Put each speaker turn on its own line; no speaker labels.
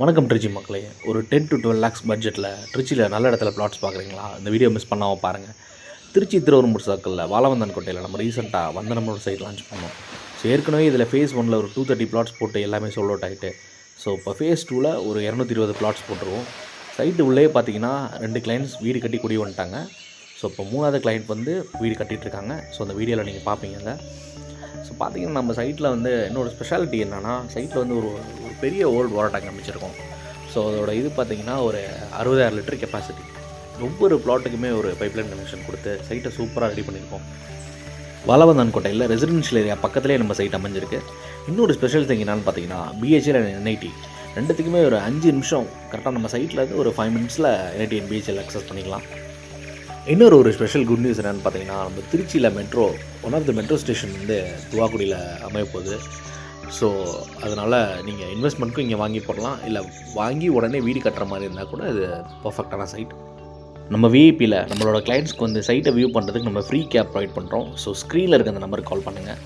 வணக்கம் திருச்சி மக்களே. ஒரு டென் டு டுவெல் லேக்ஸ் பட்ஜெட்டில் ட்ரிச்சியில் நல்ல இடத்துல ப்ளாட்ஸ் பார்க்குறீங்களா? இந்த வீடியோ மிஸ் பண்ணாமல் பாருங்கள் திருச்சி திருவரம்பூர் சர்க்கிளில் வாழவந்தன் கோட்டையில் நம்ம ரீசெண்டாக வந்தனமூர் சைட் லான்ச் பண்ணோம். ஸோ ஏற்கனவே இதில் ஃபேஸ் ஒனில் ஒரு டூ தேர்ட்டி ப்ளாட்ஸ் போட்டு எல்லாமே சோல் அவுட் ஆகிட்டு ஸோ இப்போ ஃபேஸ் டூவில் ஒரு இரநூத்தி இருபது ப்ளாட்ஸ் போட்டுருவோம். சைட்டு உள்ளே பார்த்தீங்கன்னா ரெண்டு கிளைண்ட்ஸ் வீடு கட்டி குடி வந்துட்டாங்க. ஸோ இப்போ மூணாவது கிளைண்ட் வந்து வீடு கட்டிட்டு இருக்காங்க. ஸோ அந்த வீடியோவில் நீங்கள் பார்ப்பீங்க ஸோ பார்த்தீங்கன்னா நம்ம சைட்டில் வந்து இன்னொரு ஸ்பெஷாலிட்டி என்னென்னா சைட்டில் வந்து ஒரு ஒரு பெரிய ஓல்டு வாட்டர் டேங்க் அமைச்சிருக்கோம். ஸோ அதோட இது பார்த்தீங்கன்னா ஒரு அறுபதாயிரம் லிட்டர் கெப்பாசிட்டி ஒவ்வொரு பிளாட்டுக்குமே ஒரு பைப்லைன் கனெக்ஷன் கொடுத்து சைட்டை சூப்பராக ரெடி பண்ணியிருக்கோம். வளவந்தான் கோட்டையில் ரெசிடென்ஷியல் ஏரியா பக்கத்துலேயே நம்ம சைட் அமைஞ்சிருக்கு. இன்னொரு ஸ்பெஷல் திங் என்னென்னு பார்த்தீங்கன்னா பிஹெச்எல் அண்ட் என்ஐடி ரெண்டுத்துக்குமே ஒரு அஞ்சு நிமிஷம் கரெக்டாக நம்ம சைட்டில் இருந்து ஒரு ஃபைவ் மினிட்ஸில் என்ஐடி அண்ட் பிஹெச்எல் அக்சஸ் பண்ணிக்கலாம். இன்னொரு ஒரு ஸ்பெஷல் குட் நியூஸ் என்னென்னு பார்த்தீங்கன்னா நம்ம திருச்சியில் metro one of the metro station வந்து துவாக்குடியில் அமையப்போகுது ஸோ அதனால் நீங்கள் இன்வெஸ்ட்மெண்ட்க்கும் இங்கே வாங்கி போடலாம். இல்லை வாங்கி உடனே வீடு கட்டுற மாதிரி இருந்தால் கூட இது பர்ஃபெக்டான சைட் நம்ம விஐபியில் நம்மளோட கிளைண்ட்ஸ்க்கு வந்து சைட்டை வியூ பண்ணுறதுக்கு நம்ம ஃப்ரீ கேப் ப்ரொவைட் பண்ணுறோம் ஸோ ஸ்க்ரீனில் இருக்க அந்த நம்பருக்கு கால் பண்ணுங்கள்